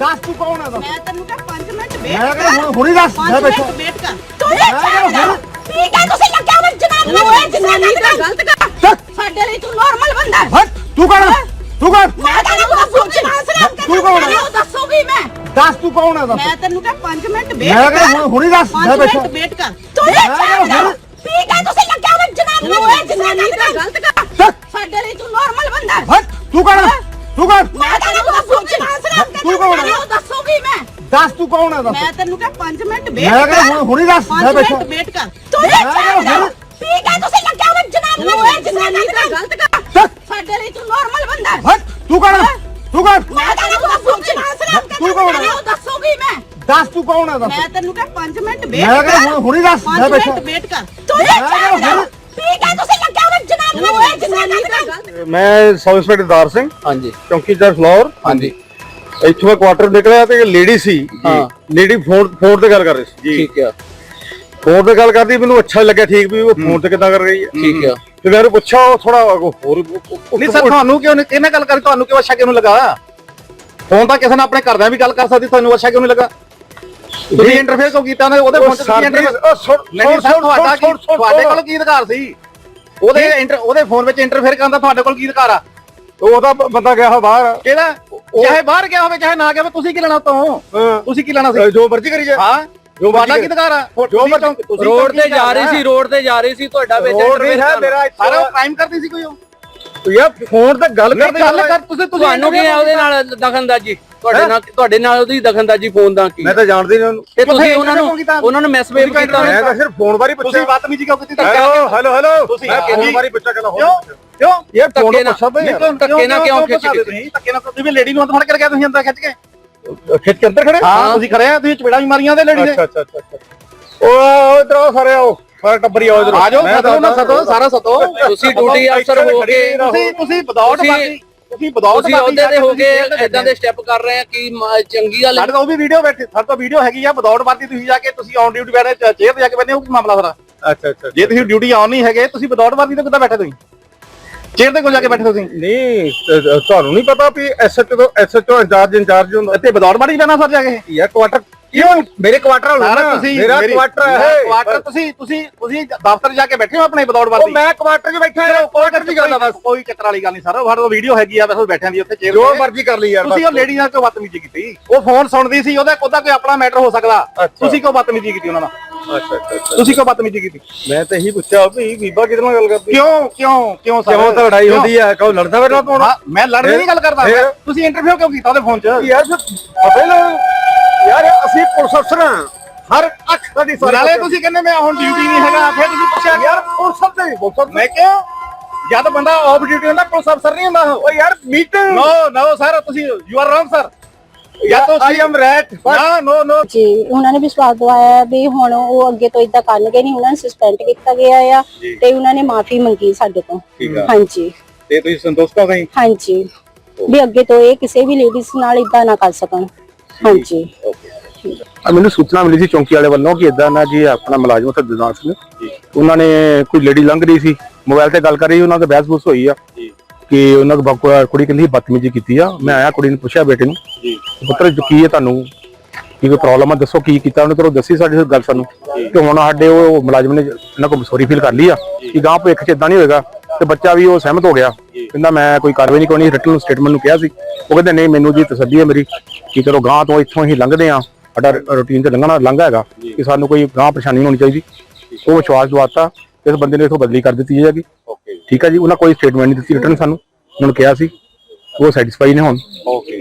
ਦੱਸ ਤੂੰ ਕੌਣ ਦੱਸ? ਮੈਂ ਤੈਨੂੰ ਕਿਹਾ 5 ਮਿੰਟ ਵੇਟ ਮੈਂ ਕਹਿੰਦਾ ਹੁਣ ਹੁਣੀ ਦੱਸ ਮੈਂ ਪੰਜ ਬੈਠਾ। ਮਿੰਟ ਵੇਟ ਕਰ। ਤੂੰ ਇਹ ਮੈਂ ਛੱਡ ਕਿਹਾ ਠੀਕ ਹੈ ਤੁਸੀਂ ਲੱਗਿਆ ਮੈਂ ਜਨਾਨੀ ਨੂੰ ਇਹ ਜਨਾਨੀ ਦਾ ਗਲਤ ਕਰ ਚੱਲ ਸਾਡੇ ਲਈ ਤੂੰ ਨਾਰਮਲ ਬੰਦਾ ਹੈ। ਹਟ ਤੂੰ ਕੌਣ ਹੈ? ਤੂੰ ਕੌਣ? ਮੈਂ ਤੈਨੂੰ ਦੱਸੂਗੀ ਤੂੰ ਕੌਣ ਹੈ? ਉਹ ਦੱਸੂਗੀ ਮੈਂ। ਦੱਸ ਤੂੰ ਕੌਣ ਹੈ ਦੱਸ। ਮੈਂ ਤੈਨੂੰ ਕਿਹਾ 5 ਮਿੰਟ ਵੇਟ ਮੈਂ ਕਹਿੰਦਾ ਹੁਣ ਹੁਣੀ ਦੱਸ ਮੈਂ 5 ਬੈਠਾ। ਮਿੰਟ ਵੇਟ ਕਰ। ਤੂੰ ਇਹ ਮੈਂ ਕਿਹਾ ਛੱਡ ਹੁਣ- ਠੀਕ ਹੈ ਤੁਸੀਂ ਲੱਗਿਆ ਮੈਂ ਜਨਾਨੀ ਨੂੰ ਇਹ ਜਨਾਨੀ ਦਾ ਗਲਤ ਕਰ ਚੱਲ। ਸਾਡੇ ਲਈ ਤੂੰ ਨਾਰਮਲ ਬੰਦਾ ਹੈ। ਹਟ ਤੂੰ ਕੌਣ ਹੈ? ਤੂੰ ਕੌਣ ਦੱਸ ਤੂੰ ਕੌਣ ਹੈ ਦੱਸ। ਮੈਂ ਤੈਨੂੰ ਕਿਹਾ 5 ਮਿੰਟ ਵੇਟ ਮੈਂ ਕਹਿੰਦਾ ਹੁਣ ਹੁਣੀ ਦੱਸ ਮੈਂ 5 ਬੈਠਾ। ਮਿੰਟ ਵੇਟ ਕਰ। ਤੂੰ ਇਹ ਕਿਹਾ ਹੁਣ- ਠੀਕ ਹੈ ਤੁਸੀਂ ਲੱਗਿਆ ਮੈਂ ਜਨਾਨੀ ਨੂੰ? ਇਹ ਜਨਾਨੀ ਦਾ ਗਲਤ ਕਰ। ਸਾਡੇ ਲਈ ਤੂੰ ਨਾਰਮਲ ਬੰਦਾ ਹੈ। ਹਟ ਤੂੰ ਕੌਣ? ਤੂੰ ਕੌਣ? ਮੈਂ ਤੈਨੂੰ ਦੱਸੂਗੀ ਤੂੰ ਕੌਣ ਹੈ? ਉਹ ਦੱਸੂਗੀ ਮੈਂ। ਦੱਸ ਤੂੰ ਕੌਣ ਹੈ ਦੱਸ। ਮੈਂ ਤੈਨੂੰ ਕਿਹਾ 5 ਮਿੰਟ ਵੇਟ ਮੈਂ ਕਹਿੰਦਾ ਹੁਣ ਹੁਣੀ ਦੱਸ ਮੈਂ 5 ਬੈਠਾ। ਮਿੰਟ ਵੇਟ ਕਰ। ਤੂੰ ਇਹ ਕਿਹਾ ਹੁਣ- ਠੀਕ ਹੈ ਤੁਸੀਂ ਲੱਗਿਆ ਮੈਂ ਜਨਾਨੀ ਨੂੰ? ਇਹ ਜਨਾਨੀ ਦਾ ਗਲਤ ਮੈਂ ਸਬ ਇੰਸਪੈਕਟਰ ਦਾਰ ਸਿੰਘ ਹਾਂਜੀ। ਚੌਕੀਦਾਰ ਫਲੋਰ। ਹਾਂਜੀ। ਇੱਥੋਂ ਮੈਂ ਕੁਆਟਰ ਨਿਕਲਿਆ ਤੇ ਲੇਡੀ ਸੀ ਹਾਂ। ਲੇਡੀ ਫੋਨ ਫੋਨ ਤੇ ਗੱਲ ਕਰ ਰਹੀ ਸੀ ਠੀਕ ਆ। ਫੋਨ ਤੇ ਗੱਲ ਕਰਦੀ ਮੈਨੂੰ ਅੱਛਾ ਲੱਗਿਆ ਠੀਕ ਵੀ ਉਹ ਫੋਨ ਤੇ ਕਿੱਦਾਂ ਕਰ ਰਹੀ ਹੈ। ਠੀਕ ਆ। ਤੇ ਮੈਂ ਉਹਨੂੰ ਪੁੱਛਿਆ ਉਹ ਥੋੜਾ ਹੋਰ ਨਹੀਂ ਸਰ ਤੁਹਾਨੂੰ ਕਿਉਂ ਕਿਹਨੇ ਗੱਲ ਕਰੀ ਤੁਹਾਨੂੰ ਕਿਉਂ ਅੱਛਾ ਕਿਉਂ ਲੱਗਾ? ਫੋਨ ਤਾਂ ਕਿਸੇ ਨਾਲ ਆਪਣੇ ਘਰਦਿਆਂ ਵੀ ਗੱਲ ਕਰ ਸਕਦੀ ਤੁਹਾਨੂੰ ਅੱਛਾ ਕਿਉਂ ਨਹੀਂ ਲੱਗਾ? ਤੁਸੀਂ ਇੰਟਰਫੇਅਰ ਕਿਉਂ ਕੀਤਾ ਉਹਦੇ ਫੋਨ 'ਚ ਤੁਸੀਂ ਸਰ ਤੁਹਾਡਾ ਕੀ ਤੁਹਾਡੇ ਕੋਲ ਕੀ ਅਧਿਕਾਰ ਸੀ? ਉਹਦੇ ਉਹਦੇ ਫੋਨ ਵਿੱਚ ਇੰਟਰਫੇਅਰ ਕਰਨ ਦਾ ਤੁਹਾਡੇ ਕੋਲ ਕੀ ਅਧਿਕਾਰ ਆ? ਉਹਦਾ ਬੰਦਾ ਗਿਆ ਹੋ ਬਾਹਰ। ਕਿਹਦਾ? ਚਾਹੇ ਬਾਹਰ ਗਿਆ ਹੋਵੇ ਚਾਹੇ ਨਾ ਗਿਆ ਹੋਵੇ ਤੁਸੀਂ ਕੀ ਲੈਣਾ ਤੋਂ ਹਾਂ। ਤੁਸੀਂ ਕੀ ਲੈਣਾ ਸੀ? ਜੋ ਮਰਜ਼ੀ ਕਰੀ ਜਾ ਹਾਂ। ਜੋ ਤੁਹਾਡਾ ਮਰਜ਼ੀ ਕੀ ਅਧਿਕਾਰ ਆ? ਜੋ ਤੁਸੀਂ ਮਰਜ਼ੀ- ਤੁਸੀਂ ਰੋਡ ਤੇ ਜਾ ਰਹੀ ਸੀ ਰੋਡ ਤੇ ਜਾ ਰਹੀ ਸੀ ਤੁਹਾਡਾ ਵਿੱਚ ਰੋਡ ਨਹੀਂ interfere ਹੈ। ਮੇਰਾ ਸਾਰਾ ਕ੍ਰਾਈਮ ਕਰਦੀ ਸੀ ਕੋਈ ਉਹ? ਯਾਰ ਫੋਨ ਤੇ ਗੱਲ ਕਰਦੇ ਗੱਲ ਕਰ ਤੁਸੀਂ ਤੁਸੀਂ ਤੁਹਾਨੂੰ ਕੀ ਉਹਦੇ ਨਾਲ ਦਖਲਅੰਦਾਜ਼ੀ? ਤੁਹਾਡੇ ਨਾਲ ਤੁਹਾਡੇ ਨਾਲ ਉਹਦੀ ਦਖਲਅੰਦਾਜ਼ੀ ਫੋਨ ਦਾ ਕੀ? ਮੈਂ ਤਾਂ ਜਾਣਦੀ ਨਹੀਂ ਉਹਨੂੰ। ਤੇ ਤੁਸੀਂ ਤੁਸੀਂ ਉਹਨਾਂ ਨੂੰ? ਉਹਨਾਂ ਨੂੰ ਮੈਸੇਜ ਤੁਸੀਂ ਕੀਤਾ? ਮੈਂ ਤਾਂ ਸਿਰਫ ਫੋਨ ਬਾਰੇ ਤੁਸੀਂ ਪੁੱਛਿਆ ਬਦਤਮੀਜ਼ੀ ਕਿਉਂ ਕੀਤੀ? Hello hello hello. ਤੁਸੀਂ ਫੋਨ ਬਾਰੇ ਪੁੱਛਿਆ ਕਹਿੰਦਾ ਕਿਉਂ? ਕਿਉਂ? ਇਹ ਫੋਨ ਧੱਕੇ ਨਾਲ- ਪੁੱਛਦਾ ਨਹੀਂ, ਯਾਰ। ਕਿਉਂ- ਧੱਕੇ ਨਾਲ ਕਿਉਂ ਖਿੱਚ ਫਸਾਦੇ ਕੇ? ਤੁਸੀਂ? ਧੱਕੇ ਨਾਲ ਤੁਸੀਂ ਵੀ ਲੇਡੀ ਨੂੰ ਅੰਦਰ ਫੜ ਕੇ ਲਗਿਆ ਤੁਸੀਂ ਅੰਦਰ ਖਿੱਚ ਕੇ? ਖਿੱਚ ਕੇ ਅੰਦਰ ਖੜੇ? ਹਾਂ ਤੁਸੀਂ ਖੜੇ ਆ ਤੁਸੀਂ ਚਪੇੜਾ ਵੀ ਮਾਰੀਆਂ ਦੇ ਲੇਡੀ ਦੇ ਅੱਛਾ ਅੱਛਾ ਅੱਛਾ ਅੱਛਾ। ਉਹ ਇਧਰ ਆਓ ਸਾਰੇ ਆਓ। ਸਾਰੇ ਟੱਬਰੀ ਆਓ ਇਧਰ। ਆ ਜਾਓ ਸਦੋ ਨਾ ਸਦੋ ਸਾਰਾ ਸਦੋ। ਤੁਸੀਂ ਡਿਊਟੀ ਅਫਸਰ ਹੋ ਕੇ ਤੁਸੀਂ ਤੁਸੀਂ ਵਿਦਆਊਟ ਤੁਸੀਂ- ਬਾਕੀ ਤੁਸੀਂ ਵਿਦਆਊਟ ਤੁਸੀਂ ਉਹਦੇ ਤੇ ਹੋ ਕੇ ਇਦਾਂ ਦੇ ਸਟੈਪ ਕਰ ਰਹੇ ਆ ਕਿ ਮ- ਚੰਗੀ ਗੱਲ ਹੈ ਸਾਡੇ ਤਾਂ ਉਹ ਵੀ ਵੀਡੀਓ ਬੈਠੀ ਸਾਡੇ ਤੋਂ ਵੀਡੀਓ ਹੈਗੀ ਆ ਵਿਦਆਊਟ ਬਾਕੀ ਤੁਸੀਂ ਜਾ ਕੇ ਤੁਸੀਂ ਔਨ ਡਿਊਟੀ ਬੈਠੇ ਚੇਅਰ ਤੇ ਜਾ ਕੇ ਬੈਠੇ ਹੋ ਕੀ ਮਾਮਲਾ ਸਾਰਾ? ਅੱਛਾ ਅੱਛਾ ਜੇ ਤੁਸੀਂ ਡਿਊਟੀ ਆਨ ਨਹੀਂ ਹੈਗੇ ਤੁਸੀਂ ਵਿਦਆਊਟ ਬਾਕੀ ਤੇ ਕਿੱਦਾਂ ਬੈਠੇ ਤੁਸੀਂ? ਚੇਅਰ ਤੇ ਕਿਉਂ ਜਾ ਕੇ ਬੈਠੇ ਤੁਸੀਂ? ਨਹੀਂ ਤੁਹਾਨੂੰ ਨਹੀਂ ਪਤਾ ਵੀ ਐਸਐਚਓ ਤੋਂ ਐਸਐਚਓ ਇੰਚਾਰਜ ਇੰਚਾਰਜ ਹੁੰਦਾ। ਇੱਥੇ ਵਿਦਆਊਟ ਬਾਕੀ ਜਾਣਾ ਸਰ ਜਾ ਕੇ। ਯਾਰ ਕੁਆਟਰ? ਕਿਉਂ? ਮੇਰੇ ਕੁਆਟਰ ਹੋਣਾ ਸਾਰਾ ਤੁਸੀਂ ਮੇਰਾ ਮੇਰੀ- ਕੁਆਟਰ ਹੈ। ਕੁਆਟਰ ਤੁਸੀਂ ਤੁਸੀਂ ਤੁਸੀਂ ਦਫ਼ਤਰ ਜਾ ਕੇ ਬੈਠੇ ਹੋ ਆਪਣੇ ਵਿਦਆਊਟ ਉਹ ਮੈਂ ਕੁਆਟਰ 'ਚ ਬੈਠਾ ਹਾਂ ਕੁਆਟਰ ਦੀ ਗੱਲ ਆ ਬਸ। ਕੋਈ ਚੱਕਰ ਵਾਲੀ ਗੱਲ ਨਹੀਂ ਸਰ ਸਾਡੇ ਕੋਲ ਵੀਡੀਓ ਹੈਗੀ ਆ ਬਸ ਬੈਠਿਆਂ ਦੀ ਉੱਥੇ ਚੇਅਰ ਜੋ ਮਰਜ਼ੀ ਕਰ ਲਈ ਯਾਰ ਤੁਸੀਂ ਉਹ ਲੇਡੀ ਨਾਲ ਬਦਤਮੀਜ਼ੀ ਕੀਤੀ? ਉਹ ਫੋਨ ਸੁਣਦੀ ਸੀ ਉਹਦਾ ਉਹਦਾ ਕੋਈ ਆਪਣਾ ਮੈਟਰ ਹੋ ਸਕਦਾ। ਅੱਛਾ। ਤੁਸੀਂ ਕਿਉਂ ਬਦਤਮੀਜ਼ੀ ਕੀਤੀ ਉਹਨਾਂ ਨਾਲ? ਅੱਛਾ ਅੱਛਾ ਅੱਛਾ। ਤੁਸੀਂ ਕਿਉਂ ਬਦਤਮੀਜ਼ੀ ਕੀਤੀ? ਮੈਂ ਤਾਂ ਇਹੀ ਪੁੱਛਿਆ ਵੀ ਬੀਬਾ ਕਿਹਦੇ ਨਾਲ ਗੱਲ ਕਰਦੀ? ਕਿਉਂ ਕਿਉਂ ਕਿਉਂ ਸਰ? ਕਿਉਂ ਤਾਂ ਲੜਾਈ? ਹੁੰਦੀ ਹੈ ਕਹੋ ਲੜਦਾ ਫਿਰ ਨਾ ਤੂੰ ਮੈਂ ਲੜਨ ਦੀ ਗੱਲ ਕਰਦਾ? ਤੁਸੀਂ ਇੰਟਰਵਿਊ ਕਿਉਂ ਕੀਤਾ ਉਹਦੇ ਫੋਨ 'ਚ? ਯਾਰ ਪਤਾ ਨਾ। ਯਾਰ ਅਸੀਂ ਪੁਲਿਸ ਅਫਸਰ ਹਾਂ। ਹਰ ਅੱਖ ਸਾਡੀ ਸਾਰੀ ਨਾਲੇ ਤੁਸੀਂ ਕਹਿੰਦੇ ਮੈਂ ਹੁਣ ਡਿਊਟੀ ਨਹੀਂ ਹੈਗਾ ਫਿਰ ਤੁਸੀਂ ਪੁੱਛਿਆ ਯਾਰ ਪੁਲਿਸ ਅਫਸਰ ਨਹੀਂ ਪੁਲਿਸ ਮੈਂ ਕਿਉਂ? ਜਦ ਬੰਦਾ ਆਫ ਡਿਊਟੀ ਹੁੰਦਾ ਪੁਲਿਸ ਅਫਸਰ ਨਹੀਂ ਹੁੰਦਾ ਉਹ। ਯਾਰ ਮੀਟਿੰਗ ਨੋ ਨੋ ਸਰ ਤੁਸੀਂ ਯੂ ਆਰ ਰੋਂਗ ਸਰ ਜਾਂ ਆਈ ਤੁਸੀਂ ਐਮ ਰੈਟ ਨਾ ਨੋ ਨੋ ਜੀ ਉਹਨਾਂ ਨੇ ਵਿਸ਼ਵਾਸ ਦਵਾਇਆ ਹੈ ਵੀ ਹੁਣ ਉਹ ਅੱਗੇ ਤੋਂ ਇਦਾਂ ਕਰਨਗੇ ਨਹੀਂ ਉਹਨਾਂ ਨੂੰ ਸਸਪੈਂਡ ਕੀਤਾ ਗਿਆ ਆ ਤੇ ਉਹਨਾਂ ਨੇ ਮਾਫੀ ਮੰਗੀ ਸਾਡੇ ਤੋਂ। ਹਾਂਜੀ। ਤੇ ਤੁਸੀਂ ਸੰਤੁਸ਼ਟ ਹੋ ਗਏ? ਹਾਂਜੀ। ਵੀ ਅੱਗੇ ਤੋਂ ਇਹ ਕਿਸੇ ਵੀ ਲੇਡੀਜ਼ ਨਾਲ ਇਦਾਂ ਨਾ ਕਰ ਸਕਣ। ਹਾਂਜੀ। ਆ ਮੈਨੂੰ ਸੂਚਨਾ ਮਿਲੀ ਸੀ ਚੌਂਕੀ ਵਾਲੇ ਵੱਲੋਂ ਕਿ ਇਦਾਂ ਨਾ ਜੀ ਆਪਣਾ ਮੁਲਾਜ਼ਮ ਉੱਥੇ ਦਿਦਾਰ ਸਿੰਘ ਉਹਨਾਂ ਨੇ ਕੋਈ ਲੇਡੀ ਲੰਘ ਰਹੀ ਸੀ। ਮੋਬਾਈਲ ਤੇ ਗੱਲ ਕਰ ਰਹੀ ਉਹਨਾਂ ਦਾ ਬਹਿਸ ਬੂਸ ਹੋਈ ਆ। ਕਿ ਉਹਨਾਂ ਦੀ ਬਕ- ਕੁੜੀ ਕਹਿੰਦੀ ਬਦਤਮੀਜ਼ੀ ਕੀਤੀ ਆ। ਮੈਂ ਆਇਆ ਕੁੜੀ ਨੂੰ ਪੁੱਛਿਆ ਬੇਟੇ ਨੂੰ। ਪੁੱਤਰ ਕੀ ਹੈ ਤੁਹਾਨੂੰ ਕੀ ਕੋਈ ਪ੍ਰੋਬਲਮ ਆ? ਦੱਸੋ ਕੀ ਕੀਤਾ ਉਹਨੇ? ਚਲੋ ਦੱਸੀ ਸਾਡੀ ਗੱਲ ਸਾਨੂੰ ਕਿ ਹੁਣ ਸਾਡੇ ਉਹ ਮੁਲਾਜ਼ਮ ਨੇ ਇਹਨਾਂ ਕੋਲ ਸੌਰੀ ਫੀਲ ਕਰ ਲਈ ਆ ਕਿ ਗਾਂ ਭਵਿੱਖ ਚ ਇਦਾਂ ਨਹੀਂ ਹੋਏਗਾ ਤੇ ਬੱਚਾ ਵੀ ਉਹ ਸਹਿਮਤ ਹੋ ਗਿਆ। ਕਹਿੰਦਾ ਮੈਂ ਕੋਈ ਕਾਰਵਾਈ ਨਹੀਂ ਕਰਨੀ ਰਿਟਨ ਸਟੇਟਮੈਂਟ ਨੂੰ ਕਿਹਾ ਸੀ। ਉਹ ਕਹਿੰਦੇ ਨਹੀਂ ਮੈਨੂੰ ਜੀ ਤਸੱਲੀ ਹੈ ਮੇਰੀ ਕਿ ਚਲੋ ਗਾਂ ਤੋਂ ਇੱਥੋਂ ਹੀ ਲੰਘਦੇ ਆ ਸਾਡਾ ਰੂਟੀਨ ਤੇ ਲੰਘਣਾ ਲੰਘਾ ਹੈਗਾ ਕਿ ਸਾਨੂੰ ਕੋਈ ਗਾਂ ਪਰੇਸ਼ਾਨੀ ਨਹੀਂ ਹੋਣੀ ਚਾਹੀਦੀ। ਉਹ ਵਿਸ਼ਵਾਸ ਦਵਾਤਾ ਇਸ ਬੰਦੇ ਨੇ ਇਥੋਂ ਬਦਲੀ ਕਰ ਦਿੱਤੀ ਜਾਏਗੀ ਠੀਕ ਹੈ ਜੀ ਉਹਨਾਂ ਕੋਈ ਸਟੇਟਮੈਂਟ ਨਹੀਂ ਦਿੱਤੀ ਰਿਟਨ ਸਾਨੂੰ। ਉਹਨਾਂ ਕਿਹਾ ਸੀ। ਉਹ ਸੈਟੀਸਫਾਈ ਨੇ ਹੁਣ। ਓਕੇ